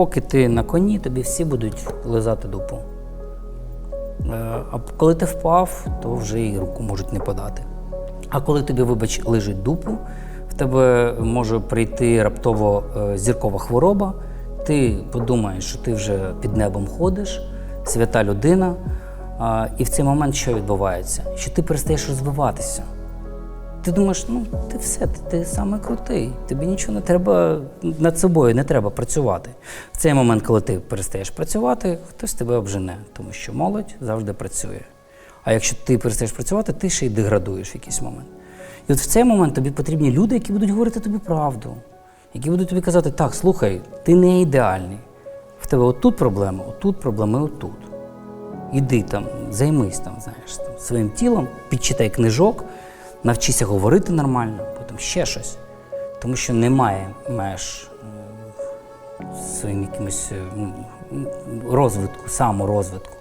поки ти на коні, тобі всі будуть лизати дупу. Е, А коли ти впав, то вже і руку можуть не подати. А коли тобі, вибач, лежить дупу, в тебе може прийти раптово е, зіркова хвороба, ти подумаєш, що ти вже під небом ходиш, свята людина. І в цей момент що відбувається? Що ти перестаєш розвиватися. Ти думаєш, ну ти все, ти, ти саме крутий. Тобі нічого не треба над собою, не треба працювати. В цей момент, коли ти перестаєш працювати, хтось тебе обжене, тому що молодь завжди працює. А якщо ти перестаєш працювати, ти ще й деградуєш в якийсь момент. І от в цей момент тобі потрібні люди, які будуть говорити тобі правду, які будуть тобі казати, так, слухай, ти не ідеальний. В тебе отут проблема, отут проблеми, отут. Іди там, займись там, знаєш, там, своїм тілом, підчитай книжок, навчися говорити нормально, потім ще щось. Тому що немає меж е, своїм якимось е, розвитку, саморозвитку.